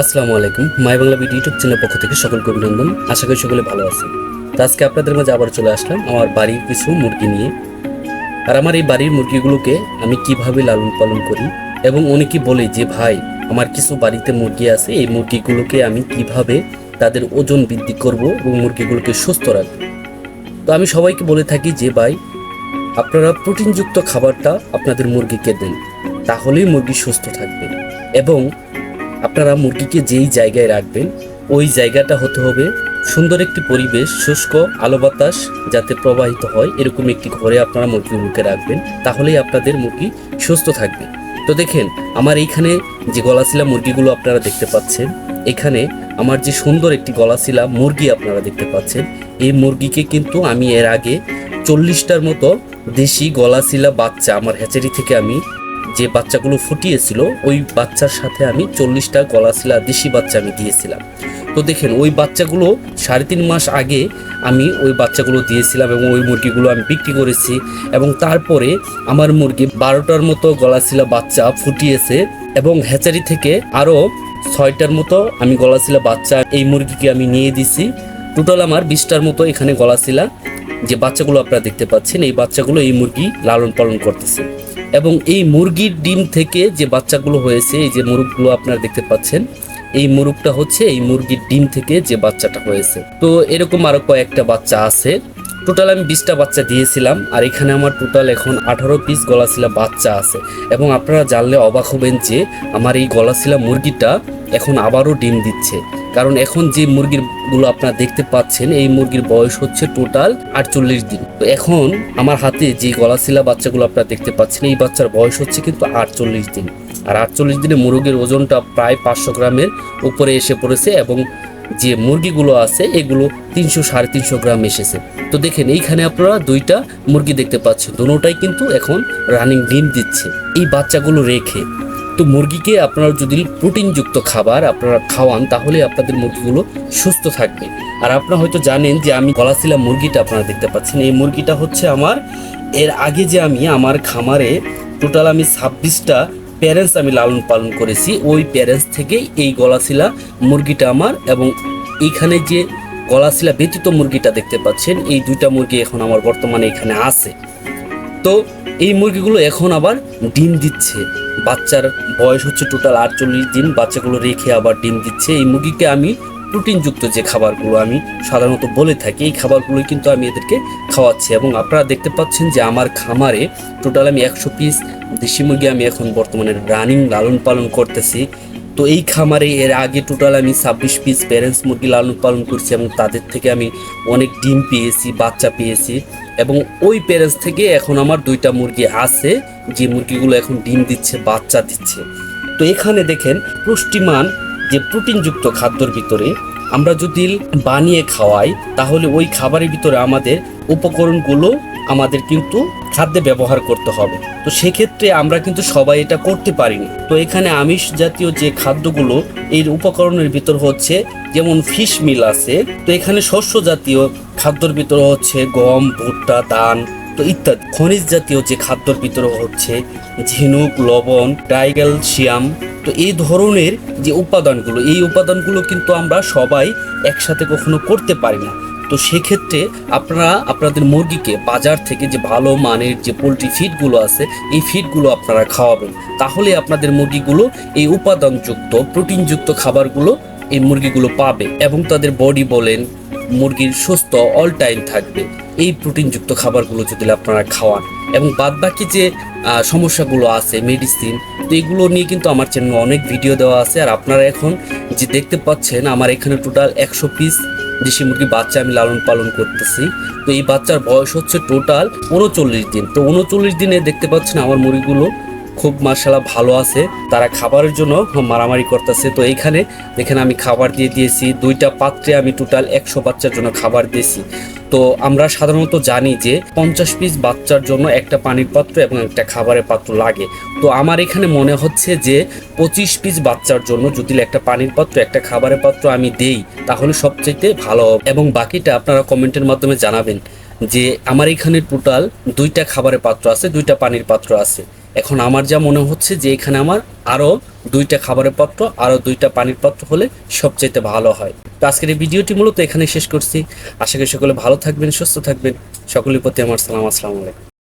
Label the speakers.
Speaker 1: আসসালামু আলাইকুম, my Bangla BD YouTube channel পক্ষ থেকে সকলকে অভিনন্দন। আশা করি সকলে ভালো আছেন। তো আজকে আপনাদের মাঝে আবার চলে আসলাম আমার বাড়ির কিছু মুরগি নিয়ে। আর আমার এই বাড়ির মুরগিগুলোকে আমি কীভাবে লালন পালন করি এবং অনেকেই বলে যে, ভাই, আমার কিছু বাড়িতে মুরগি আছে, এই মুরগিগুলোকে আমি কীভাবে তাদের ওজন বৃদ্ধি করব এবং মুরগিগুলোকে সুস্থ রাখব? তো আমি সবাইকে বলে থাকি যে, ভাই, আপনারা প্রোটিনযুক্ত খাবারটা আপনাদের মুরগিকে দেন, তাহলেই মুরগি সুস্থ থাকবে এবং আপনারা মুরগিকে যেই জায়গায় রাখবেন, ওই জায়গাটা হতে হবে সুন্দর একটি পরিবেশ, শুষ্ক, আলো বাতাস যাতে প্রবাহিত হয়, এরকম একটি ঘরে আপনারা মুরগিগুলোকে রাখবেন, তাহলেই আপনাদের মুরগি সুস্থ থাকবে। তো দেখেন, আমার এইখানে যে গলাশিলা মুরগিগুলো আপনারা দেখতে পাচ্ছেন, এখানে আমার যে সুন্দর একটি গলাশিলা মুরগি আপনারা দেখতে পাচ্ছেন, এই মুরগিকে কিন্তু আমি এর আগে চল্লিশটার মতো দেশি গলাশিলা বাচ্চা আমার হ্যাচারি থেকে আমি যে বাচ্চাগুলো ফুটিয়েছিল, ওই বাচ্চার সাথে আমি চল্লিশটা গলাশিলা দেশি বাচ্চা আমি দিয়েছিলাম। তো দেখেন, ওই বাচ্চাগুলো সাড়ে তিন মাস আগে আমি ওই বাচ্চাগুলো দিয়েছিলাম এবং ওই মুরগিগুলো আমি বিক্রি করেছি এবং তারপরে আমার মুরগি বারোটার মতো গলাশিলা বাচ্চা ফুটিয়েছে এবং হ্যাচারি থেকে আরও ছয়টার মতো আমি গলাশিলা বাচ্চা এই মুরগিকে আমি নিয়ে দিছি। টোটাল আমার বিশটার মতো এখানে গলাশিলা যে বাচ্চাগুলো আপনারা দেখতে পাচ্ছেন, এই বাচ্চাগুলো এই মুরগি লালন পালন করতেছে। এবং এই মুরগির ডিম থেকে যে বাচ্চাগুলো হয়েছে, এই যে মুরগগুলো আপনারা দেখতে পাচ্ছেন, এই মুরগটা হচ্ছে এই মুরগির ডিম থেকে যে বাচ্চাটা হয়েছে। তো এরকম আরও কয়েকটা বাচ্চা আছে। টোটাল আমি বিশটা বাচ্চা দিয়েছিলাম, আর এখানে আমার টোটাল এখন আঠারো পিস গলাশিলা বাচ্চা আছে। এবং আপনারা জানলে অবাক হবেন যে, আমার এই গলাশিলা মুরগিটা এখন আবারও ডিম দিচ্ছে। কারণ এখন যে মুরগিরগুলো আপনারা দেখতে পাচ্ছেন, এই মুরগির বয়স হচ্ছে টোটাল আটচল্লিশ দিন। তো এখন আমার হাতে যে গলাশিলা বাচ্চাগুলো আপনারা দেখতে পাচ্ছেন, এই বাচ্চার বয়স হচ্ছে কিন্তু আটচল্লিশ দিন। আর আটচল্লিশ দিনে মুরগির ওজনটা প্রায় পাঁচশো গ্রামের উপরে এসে পড়েছে এবং যে মুরগিগুলো আছে, এগুলো তিনশো সাড়ে তিনশো গ্রাম এসেছে। তো দেখেন, এইখানে আপনারা দুইটা মুরগি দেখতে পাচ্ছেন। দুটোটাই কিন্তু এখন রানিং ডিম দিচ্ছে। এই বাচ্চাগুলো রেখে তো মুরগিকে আপনারা যদি প্রোটিনযুক্ত খাবার আপনারা খাওয়ান, তাহলে আপনাদের মুরগিগুলো সুস্থ থাকবে। আর আপনারা হয়তো জানেন যে আমি গলাশিলা মুরগিটা আপনারা দেখতে পাচ্ছেন। এই মুরগিটা হচ্ছে আমার, এর আগে যে আমি আমার খামারে টোটাল আমি ছাব্বিশটা প্যারেন্টস আমি লালন পালন করেছি, ওই প্যারেন্টস থেকেই এই গলাশিলা মুরগিটা আমার এবং এইখানে যে গলাশিলা ব্যতীত মুরগিটা দেখতে পাচ্ছেন, এই দুইটা মুরগি এখন আমার বর্তমানে এখানে আছে। তো এই মুরগিগুলো এখন আবার ডিম দিচ্ছে। বাচ্চার বয়স হচ্ছে টোটাল আটচল্লিশ দিন, বাচ্চাগুলো রেখে আবার ডিম দিচ্ছে। এই মুরগিকে আমি প্রোটিনযুক্ত যে খাবারগুলো আমি সাধারণত বলে থাকি, এই খাবারগুলো কিন্তু আমি এদেরকে খাওয়াচ্ছি। এবং আপনারা দেখতে পাচ্ছেন যে আমার খামারে টোটাল আমি একশো পিস দেশি মুরগি আমি এখন বর্তমানে রানিং লালন পালন করতেছি। তো এই খামারে এর আগে টোটাল আমি ছাব্বিশ পিস প্যারেন্টস মুরগি লালন পালন করছি এবং তাদের থেকে আমি অনেক ডিম পেয়েছি, বাচ্চা পেয়েছি। এবং ওই প্যারেন্টস থেকে এখন আমার দুইটা মুরগি আছে, যে মুরগিগুলো এখন ডিম দিচ্ছে, বাচ্চা দিচ্ছে। তো এখানে দেখেন, পুষ্টিমান যে প্রোটিনযুক্ত খাদ্যর ভিতরে আমরা যদি বানিয়ে খাওয়াই, তাহলে ওই খাবারের ভিতরে আমাদের উপকরণগুলো আমাদের কিন্তু খাদ্যে ব্যবহার করতে হবে। তো সেক্ষেত্রে আমরা কিন্তু সবাই এটা করতে পারিনি। তো এখানে আমিষ জাতীয় যে খাদ্যগুলো, এর উপকরণের ভিতর হচ্ছে যেমন ফিশ মিল আছে, তো এখানে শস্য জাতীয় খাদ্যর ভিতর হচ্ছে গম, ভুট্টা, ধান, তো ইত্যাদি। খনিজ জাতীয় যে খাদ্যর ভিতরে হচ্ছে, ঝিনুক, লবণ ডাইগ্যালসিয়াম তো এই ধরনের যে উপাদানগুলো, এই উপাদানগুলো কিন্তু আমরা সবাই একসাথে কখনো করতে পারি না। তো সেক্ষেত্রে আপনারা আপনাদের মুরগিকে বাজার থেকে যে ভালো মানের যে পোলট্রি ফিডগুলো আছে, এই ফিডগুলো আপনারা খাওয়াবেন। তাহলে আপনাদের মুরগিগুলো এই উপাদানযুক্ত, প্রোটিনযুক্ত খাবারগুলো এই মুরগিগুলো পাবে এবং তাদের বডি বলেন মুরগির সুস্থ অল টাইম থাকবে। এই প্রোটিনযুক্ত খাবারগুলো যদি আপনারা খাওয়ান এবং বাদবাকি যে সমস্যাগুলো আছে মেডিসিন তো এগুলো নিয়ে কিন্তু আমার চ্যানেলে অনেক ভিডিও দেওয়া আছে। আর আপনারা এখন যে দেখতে পাচ্ছেন, আমার এখানে টোটাল একশো পিস দেশি মুরগি বাচ্চা আমি লালন পালন করতেছি। তো এই বাচ্চার বয়স হচ্ছে টোটাল উনচল্লিশ দিন। তো উনচল্লিশ দিনে দেখতে পাচ্ছেন আমার মুরগিগুলো খুব মার্শাল্লাহ ভালো আছে। তারা খাবারের জন্য মারামারি করতেছে। তো এইখানে দেখেন আমি খাবার দিয়ে দিয়েছি। দুইটা পাত্রে আমি টোটাল একশো বাচ্চার জন্য খাবার দিয়েছি। তো আমরা সাধারণত জানি যে পঞ্চাশ পিস বাচ্চার জন্য একটা পানির পাত্র এবং একটা খাবারের পাত্র লাগে। তো আমার এখানে মনে হচ্ছে যে পঁচিশ পিস বাচ্চার জন্য যদি একটা পানির পাত্র, একটা খাবারের পাত্র আমি দেই, তাহলে সবচেয়ে ভালো হবে। এবং বাকিটা আপনারা কমেন্টের মাধ্যমে জানাবেন যে আমার এখানে টোটাল দুইটা খাবারের পাত্র আছে, দুইটা পানির পাত্র আছে। এখন আমার যা মনে হচ্ছে যে এখানে আমার আরও দুইটা খাবারের পাত্র আরও দুইটা পানির পাত্র হলে সবচাইতে ভালো হয়। তো আজকের এই ভিডিওটি মূলত এখানে শেষ করছি। আশা করি সকলে ভালো থাকবেন, সুস্থ থাকবেন। সকলের প্রতি আমার সালাম, আসসালামু আলাইকুম।